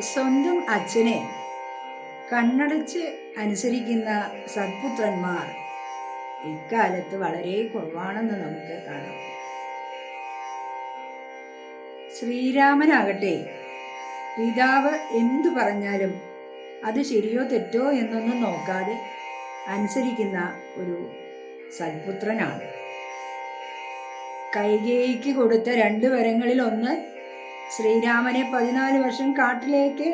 സ്വന്തം അച്ഛനെ കണ്ണടച്ച് അനുസരിക്കുന്ന സത്പുത്രന്മാർ ഇക്കാലത്ത് വളരെ കുറവാണെന്ന് നമുക്ക് കാണാം. ശ്രീരാമനാകട്ടെ പിതാവ് എന്തു പറഞ്ഞാലും അത് ശരിയോ തെറ്റോ എന്നൊന്നും നോക്കാതെ അനുസരിക്കുന്ന ഒരു സൽപുത്രനാണ് കൈകേയിക്ക് കൊടുത്ത രണ്ട് വരങ്ങളിൽ ഒന്ന് ശ്രീരാമനെ പതിനാല് വർഷം കാട്ടിലേക്ക്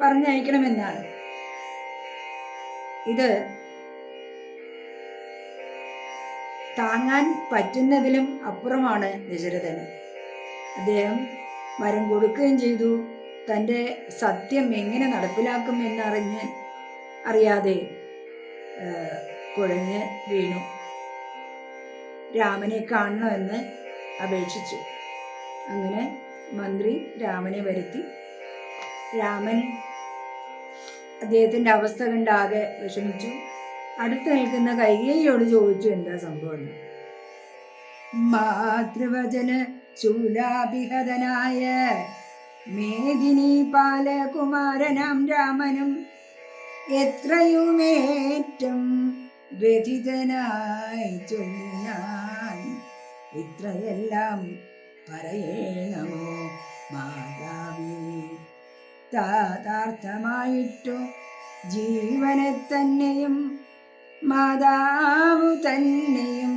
പറഞ്ഞയക്കണമെന്നാണ്. ഇത് താങ്ങാൻ പറ്റുന്നതിലും അപ്പുറമാണ് ദശരഥന്. അദ്ദേഹം വരം കൊടുക്കുകയും ചെയ്തു. തന്റെ സത്യം എങ്ങനെ നടപ്പിലാക്കും എന്നറിഞ്ഞ് അറിയാതെ കുഴഞ്ഞ് വീണു. രാമനെ കാണണമെന്ന് അപേക്ഷിച്ചു. അങ്ങനെ മന്ത്രി രാമനെ വരുത്തി. രാമൻ അദ്ദേഹത്തിന്റെ അവസ്ഥ കണ്ടാകെ വിഷമിച്ചു. അടുത്ത് നിൽക്കുന്ന കൈകയോട് ചോദിച്ചു എന്താ സംഭവം മാതൃവചന ശൂലാഭിഹതനായ മേദിനി പാലകുമാരനാം രാമനും എത്രയുമേറ്റം വ്യഥിതനായി ചൊല്ലിനാൻ ഇത്രയെല്ലാം പറയണമോ മാതാവേ? താതാർത്ഥമായിട്ടു ജീവനെ തന്നെയും മാതാവ് തന്നെയും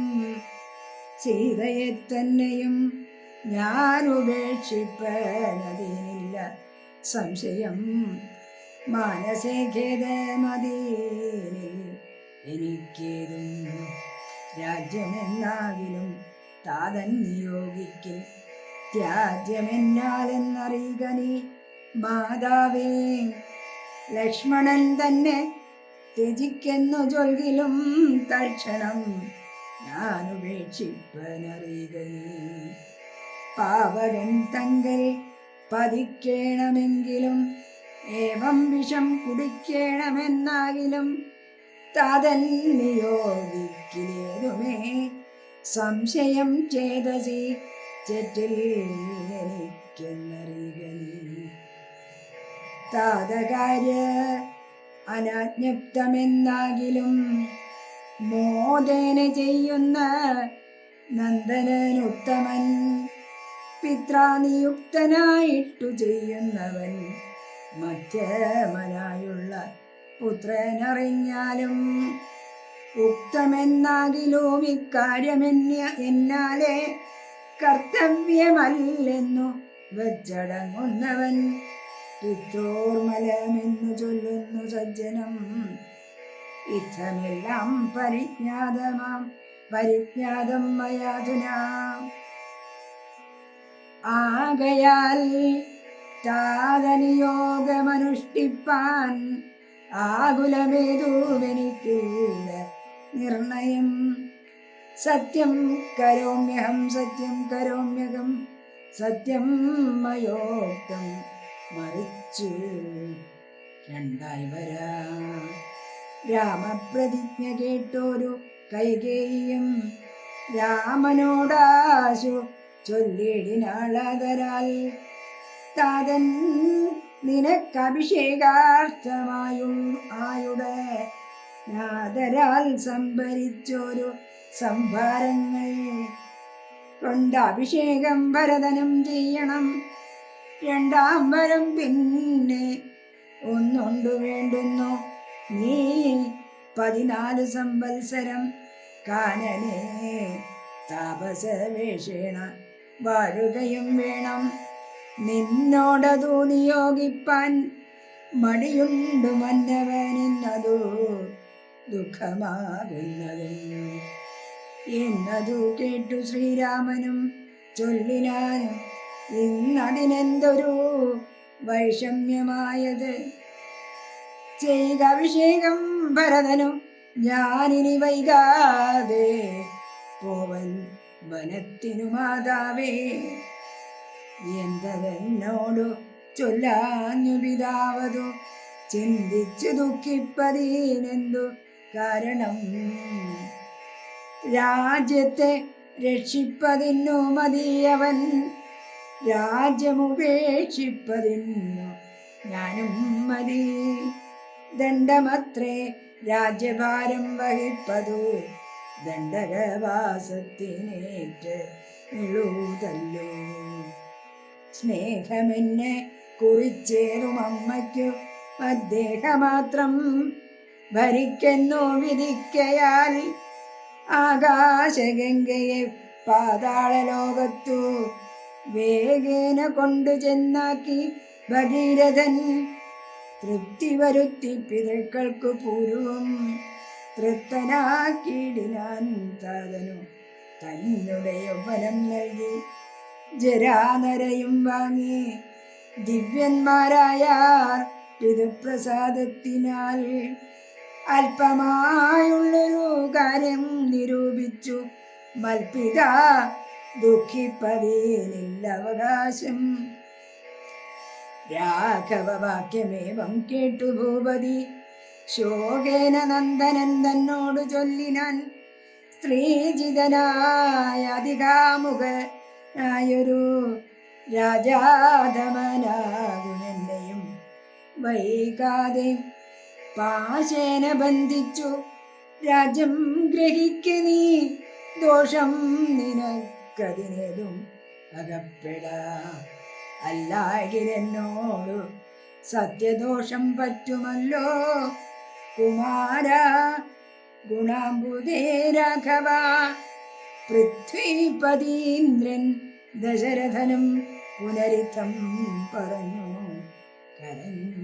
സീതയെ തന്നെയും ഞാൻ ഉപേക്ഷിപ്പതിനില്ല. സംശയം മാനസേ ഖേദമതീനിൽ എനിക്കേതും രാജ്യമെന്നാകിലും താതൻ നിയോഗിക്കും ത്യാജ്യമെന്നാലെന്നറിയുക നീ മാതാവേ. ലക്ഷ്മണൻ തന്നെ ത്യജിക്കുന്നു ചൊൽകിലും തൽക്ഷണം ഞാൻ ഉപേക്ഷിപ്പനറിയുക പാവകൻ തങ്കൽ പതിക്കേണമെങ്കിലും ഏവം വിഷം കുടിക്കേണമെന്നാകിലും തതൻ നിയോഗിക്കിലേതുമേ സംശയം ചേതസി താതകാര്യ അനാജ്ഞപ്തമെന്നാകിലും മോദേന ചെയ്യുന്ന നന്ദനനുത്തമൻ പിത്രാനിയുക്തനായിട്ടു ചെയ്യുന്നവൻ മധ്യമനായുള്ള പുത്രനറിഞ്ഞാലും ഉക്തമെന്നാകിലും ഇക്കാര്യമെന്ന എന്നാലെ കർത്തവ്യമല്ലെന്നു വജ്ജടങ്ങുന്നവൻ. പിത്തോർമലമെന്നു ചൊല്ലുന്നു സജ്ജനം. ഇത്തമെല്ലാം പരിജ്ഞാതമാം പരിജ്ഞാതം മയാധുന ആകയാൽ താതനിയോഗമനുഷ്ഠിപ്പാൻ ആകുലമേതുവെനിക്കുള്ള നിർണയം. സത്യം കരോമ്യഹം സത്യം കരോമ്യകം സത്യം മയോക്തം മറിച്ചു. രണ്ടായി വരാ. രാമപ്രതിജ്ഞ കേട്ടോരു കൈകേയും. രാമനോടാശു ചൊല്ലിടിനാളതരാൽ. താതൻ നിനക്കഭിഷേകാർത്ഥമായും ആയുടെ നാദരാൽ സംഭരിച്ചൊരു സംഭാരങ്ങൾ കൊണ്ട് അഭിഷേകം ഭരതനും ചെയ്യണം. രണ്ടാം വരം പിന്നെ ഒന്നുണ്ടു വേണ്ടുന്നു. നീ പതിനാല് സംവത്സരം കാനനെ താപസവേഷേണ വാഴുകയും വേണം. നിന്നോടതു നിയോഗിപ്പാൻ മടിയുണ്ടു മന്നവനെന്നതു ദുഃഖമാകുന്നതും എന്നതു കേട്ടു ശ്രീരാമനും ചൊല്ലിനാൻ. ഇന്നതിനെന്തൊരു വൈഷമ്യമായത്. ചെയ്ത അഭിഷേകം ഭരതനും ഞാനിനി വൈകാതെ പോവൻ വനത്തിനു മാതാവേ. എന്തതെന്നോടു ചൊല്ലാഞ്ഞു പിതാവതു. ചിന്തിച്ചു ദുഃഖിപ്പതീനെന്തു കാരണം? രാജ്യത്തെ രക്ഷിപ്പതിന്നു മതിയവൻ. രാജ്യമുപേക്ഷിപ്പതിന്നു ഞാനും മതി. ദണ്ഡമത്രേ രാജ്യഭാരം വഹിപ്പതു. ദണ്ഡകവാസത്തിനേറ്റ് ഇളൂതല്ലോ സ്നേഹമെന്നെ കുറിച്ചേറും അമ്മയ്ക്കു അദ്ദേഹമാത്രം ഭരിക്കുന്നു വിധിക്കയാൽ ആകാശഗംഗയെ പാതാള ലോകത്തു വേഗേന കൊണ്ടു ചെന്നാക്കി ഭഗീരഥൻ. തൃപ്തി വരുത്തി പിതൃക്കൾക്കു പൂർവം തൃപ്തനാക്കിയിടിനാൻ താതനു തന്നെ യൗവനം നൽകി. ജരാനരയും വാങ്ങി. ദിവ്യന്മാരായ പിതൃപ്രസാദത്തിനാൽ അല്പമായുള്ളൊരു കാര്യം നിരൂപിച്ചു. മൽപിത ദുഃഖിപ്പതേനില്ല അവകാശം രാഘവവാക്യമേവം കേട്ടു ഭൂപതി. ശോകേന നന്ദനൻ തന്നോട് ചൊല്ലിനാൻ സ്ത്രീജിതനായ അധികാമുഖനായൊരു രാജാധമനാകുമെന്നെയും വൈകാതെ പാശേന ബന്ധിച്ചു. രാജ്യം ഗ്രഹിക്ക നീ. ദോഷം നിനക്കതിനേതും അകപ്പെടാ. അല്ലാകിലെന്നോടു സത്യദോഷം പറ്റുമല്ലോ? കുമാര ഗുണാംബുദേ രാഘവ. പൃഥ്വീപതീന്ദ്രൻ ദശരഥനും പുനരിത്തം പറഞ്ഞു. കരഞ്ഞു